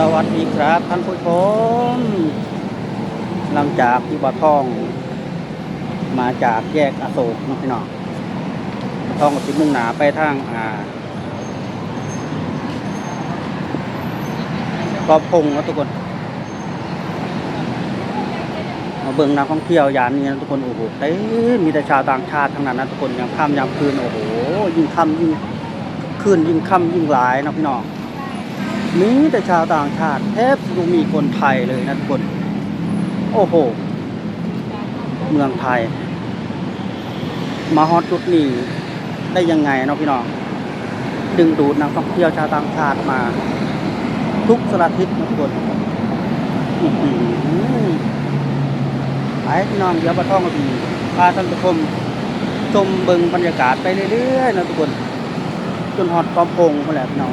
สวัสดีครับท่านผู้ชม หลังจากที่บ่อทอง มาจากแยกอโศกนะพี่น้องบ่อทองก็สิมุ่งหนาไปทางอ่ากอบพงนะทุกคน มาเบิ่งนักท่องเที่ยวยานนี้นะทุกคนโอ้โหเต้มีแต่ชาวต่างชาติทั้งนั้นนะทุกคนยามค่ำยามคืนโอ้โหยิ่งค่ำยิ่งคืนยิ่งค่ำยิ่งหลายนะพี่น้อง มีแต่ชาวต่างชาติแทบจะมีคนไทยเลยนะทุกคน โอ้โห เมืองไทย มาฮอตจุดนี้ได้ยังไงเนาะพี่น้อง ดึงดูดนักท่องเที่ยวชาวต่างชาติมา ทุกสารทิศนะทุกคนอื้อหือไปพี่น้องเดี๋ยวมาท่องกันดีพาท่านผู้ชมชมเบิงบรรยากาศไปเรื่อยๆนะทุกคน จนฮอตกอมพงมาแหละพี่น้อง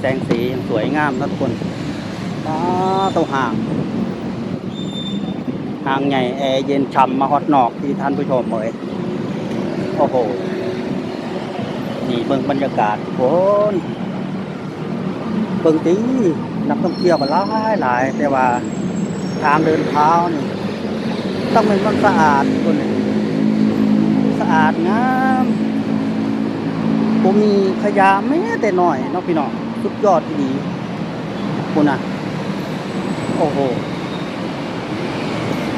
แสงสียังสวยงามนะทุกคนว้าเตัวห่าง ห่างใหญ่แอร์เย็นช่ำมาฮอตนอกที่ท่านผู้ชมเลยโอ้โห นี่เบิ่งบรรยากาศทุกคนเบิ่งตีนักท่องเที่ยวก็หลายหลายแต่ว่าทางเดินเท้านี่ต้องเป็นมันสะอาดคนสะอาดงามผมมีขยะแม้แต่น้อยเนาะพี่น้อง สุดยอดดีคุณนะโอ้โห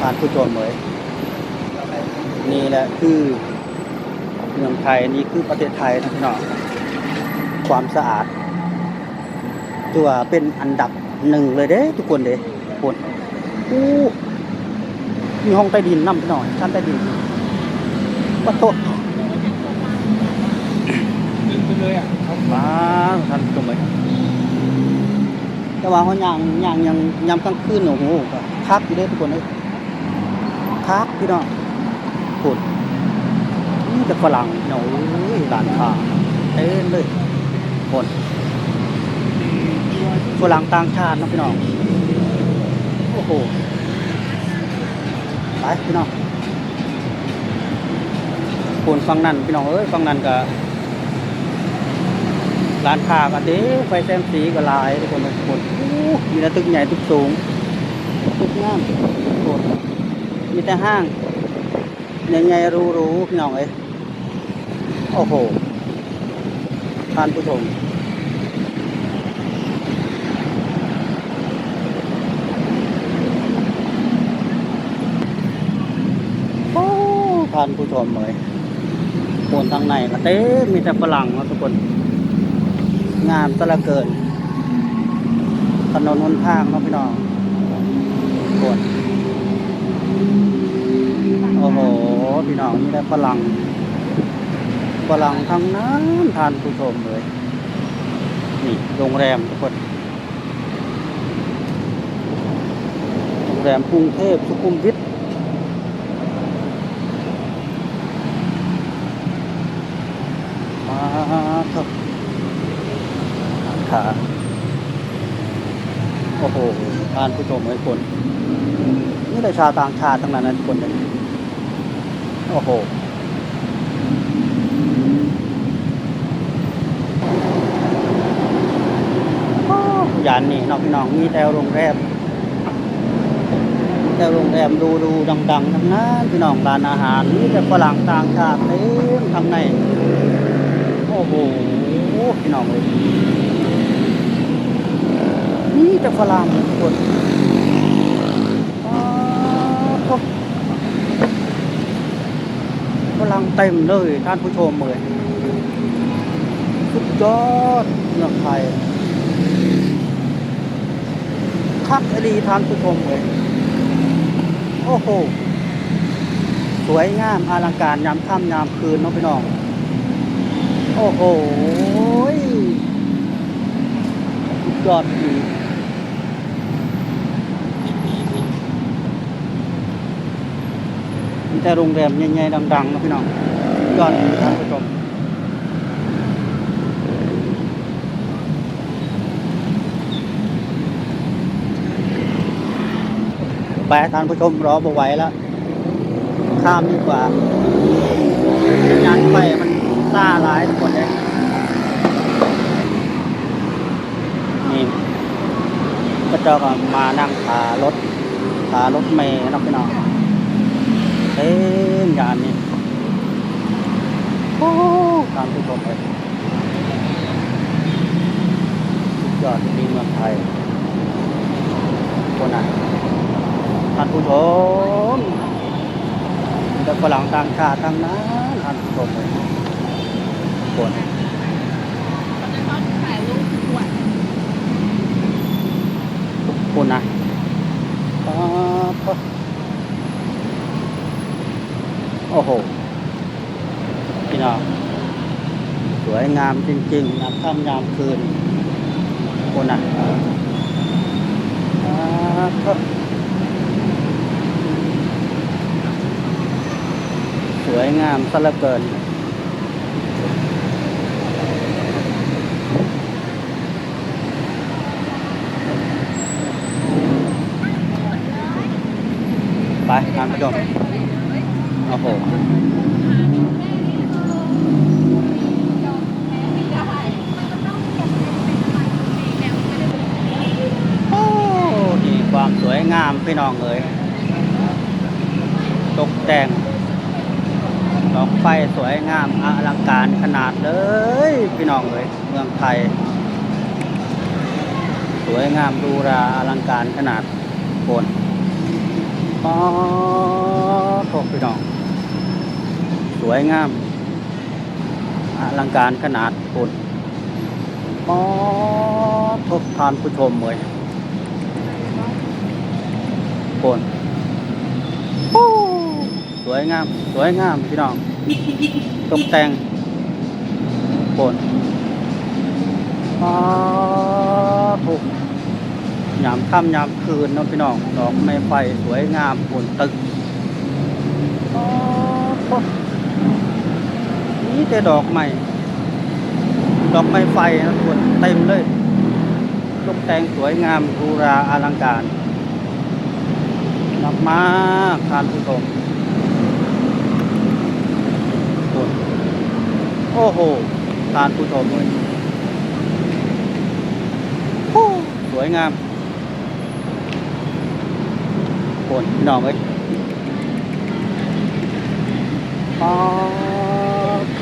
ผ่านผู้ชมเลยนี่แหละคือเมืองไทยนี่คือประเทศไทยนะพี่น้องความสะอาด ตัวเป็นอันดับหนึ่งเลยเด้ทุกคนเด้คนอู้มีห้องใต้ดินน้ำพี่น้องชั้นใต้ดินวัดโตดึงไป เลยอะเขามาท่านผู้ชมเลยแต่ว่าเขาย่างย่างยังยามกลางคืนโอ้โหคักอยู่เด้ทุกคนเลยคักพี่น้องปวดนี่จะฝรั่งเนาะโอ้ยร้านค้าเต็มเลยคนฝรั่งต่างชาตินะพี่น้องโอ้โหไปพี่น้องคนฟังนั่นพี่น้องเอ้ยฟังนั่นก็ ร้านค้าก็เด้ไฟแซมสีก็ลายทุกคนทุกคนมีแต่ตึกใหญ่ตึกสูงตึกงามทุกคนมีแต่ห้างใหญ่ๆรูๆพี่น้องเอ้ยโอ้โหท่านผู้ชมโอ้ท่านผู้ชมเลยคนทางในก็เต้มีแต่ฝรั่งนะทุกคน งามตะละเกิน ถนนหนทางเนาะพี่น้องปวดโอ้โห พี่น้องนี่ได้ฝรั่งฝรั่งทั้งนั้นทานผู้ชมเลย นี่โรงแรมทุกคนโรงแรมกรุงเทพสุขุมวิทมาครับ ขาโอ้โห ท่านผู้ชมไอ้คนนี่แต่ชาวต่างชาติทั้งนั้นนะทุกคนเลยโอ้โหยานนี่น้องพี่น้องมีแต่โรงแรมแต่โรงแรมดูดูดังๆทั้งนั้นพี่น้องร้านอาหารมีแต่ฝรั่งต่างชาติเต็มทั้งในโอ้โหพี่น้องเลย นี่แต่ฝรั่งทุกคนฝรั่งเต็มเลยท่านผู้ชมเลยสุดยอดเมืองไทยคักดีท่านผู้ชมเลยโอ้โหสวยงามอลังการยามค่ำยามคืนน้องพี่น้องโอ้โหสุดยอดดี แต่โรงแรมใหญ่ๆดังๆนะพี่น้องยอดท่านผู้ชมไปท่านผู้ชมรอบ่ไหวแล้ว ข้ามดีกว่าสัญญาณไฟมันซ่าหลายทุกคนเลยนี่ก็จ้าก็มานั่งขารถขารถเมล์นะพี่น้อง ต็มยานนี่โอ้ตามทุกคนเลยสุดยอดดีเมืองไทยคนน่ะท่านผู้ชมแต่ฝรั่งต่างชาติทั้งนั้นท่านผู้ชมเลยคนเขาจะชอบถ่ายรูปขวดทุกคนนะป๊าบ โอ้โหพี่น้องสวยงามจริงๆยามค่ำยามคืนคนนะสวยงามซะเหลือเกินไปท่านผู้ชม โอ้โหโอ้ดีความสวยงามพี่น้องเอ๋ยตกแต่งดอกไฟสวยงามอลังการขนาดเลยพี่น้องเอ๋ยเมืองไทย สวยงามดูราอลังการขนาดโคนป๊อทกพี่น้อง สวยงามอลังการขนาดปุ่นป๊อทกทานผู้ชมเลยปุ่นสวยงาม สวยงามพี่น้องตกแต่งปุ่นป๊อทกยามค่ำยามคืนเนาะพี่น้องดอกไม้ไฟสวยงามบนตึกอ๋อโถ่นี่ แต่ดอกไม้ดอกไม้ไฟนะทุกคนเต็มเลยตกแต่งสวยงามหรูหราอลังการมากมากทานผู้ชมโอ้โหทานผู้ชมเลยโอ้สวยงามคนน้องเอ้ยปอ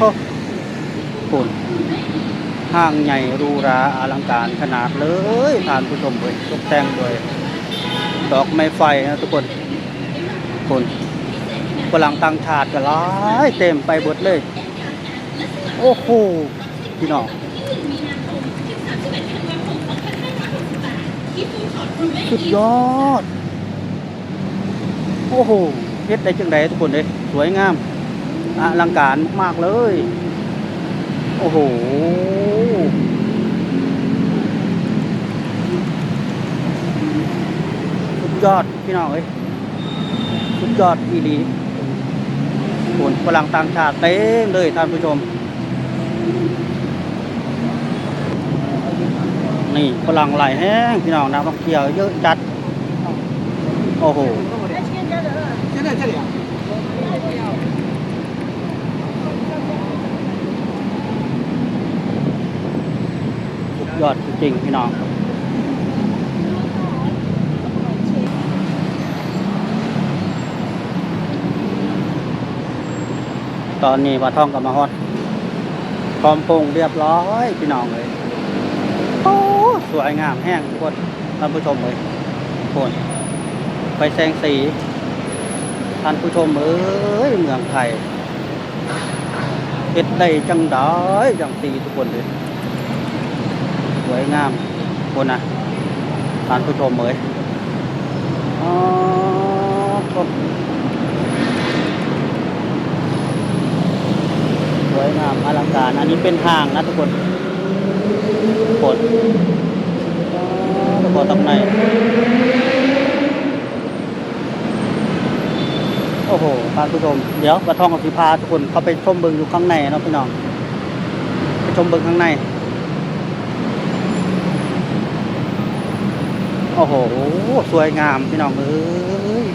ทบคนห้างใหญ่รูราอลังการขนาดเลยทานผู้ชมเลยตกแต่งด้วยดอกไม้ไฟนะทุกคนคนฝรั่งต่างชาติก็หลายเต็มไปหมดเลย โอ้โหพี่น้องสุดยอด โอ้โหเฮ็ดได้จังไดทุกคนเลยสวยงาม อลังการมาก ๆ เลย โอ้โห สุดยอด พี่น้องเอ้ย สุดยอดอีดีคนฝรั่งต่างชาติเต็มเลยท่านผู้ชม นี่ฝรั่งไหลแห้งพี่น้องนักท่องเที่ยวเยอะจัด โอ้โห จริงพี่น้องตอนนี้ปลาท่องกับมาฮอดพร้อมปรุงเรียบร้อยพี่น้องเลยโอ้สวยงามแห้งทุกคนท่านผู้ชมเลยคนไปแสงสีท่านผู้ชมเอ้ยเมืองไทยเฮ็ดได้จังได้จังสีทุกคนเลย สวยงามคนนะท่านผู้ชมเอ้ยอ๋อครับสวยงามอลังการ อันนี้เป็นห้างนะทุกคนกดทุกคนตรงในโอ้โหท่านผู้ชม เดี๋ยวปลาทองกับสีพาทุกคน เข้าไปชมเบิงอยู่ข้างในเนาะพี่น้อง ไปชมเบิงข้างใน โอ้โห สวยงามพี่น้องเอ้ย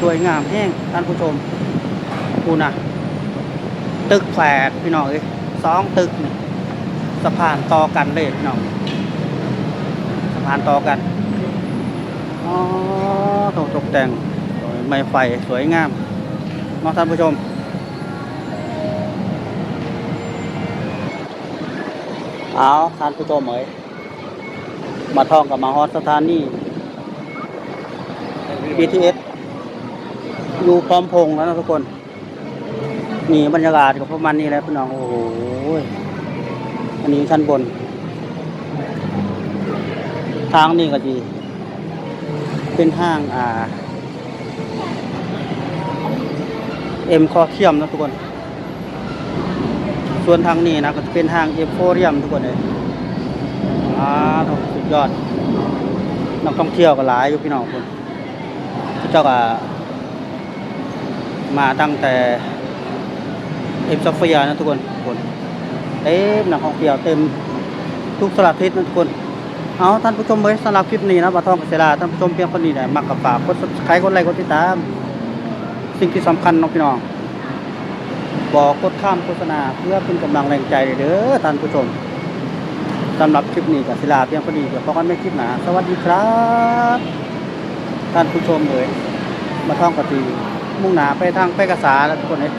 สวยงามแห้งท่านผู้ชมดูนะตึกแฝดพี่น้องเอ้ยสองตึกนี่สะพานต่อกันเลยพี่น้องสะพานต่อกันอ๋อตกตกแต่งไม้ไฟสวยงามเนาะท่านผู้ชมเอาท่านผู้ชมเอ้ย มาท่องกับมาฮอดสถานี BTS อยู่พร้อมพงแล้วนะทุกคนนี่บรรยากาศก็ประมาณนี้แหล้วพี่น้องโอ้โหอันนี้ชั้นบน ทางนี้ก็ดี เป็นห้างอ่าเอ็มคอเทียมนะทุกคน ส่วนทางนี้นะก็จะเป็นห้างเอ็มโฟเรียมทุกคนเลย อ่าสุดยอดนักท่องเที่ยวก็หลายอยู่พี่น้องคนเจ้าก็มาตั้งแต่เอ็มซอฟเฟียนะทุกคนคนเต็มนักท่องเที่ยวเต็มทุกสลับทิศนะทุกคนเอาท่านผู้ชมเอ้ยสำหรับคลิปนี้นะบาทองกบเสลาท่านผู้ชมเพียงคนนี้เนี่ยมักกับฝากกด subscribe กดไลค์กดติดตาม สิ่งที่สำคัญน้องพี่น้องบอกกดข้ามโฆษณาเพื่อเป็นกำลังแรงใจเด้อท่านผู้ชม สำหรับคลิปนี้กับศิลาเพียงพอดีเดี๋ยวพบกันไม่คลิปหนาสวัสดีครับท่านผู้ชมเลยมาท่องกตีมุ่งหนาไปทางไปกษาแล้วทุกคนเลย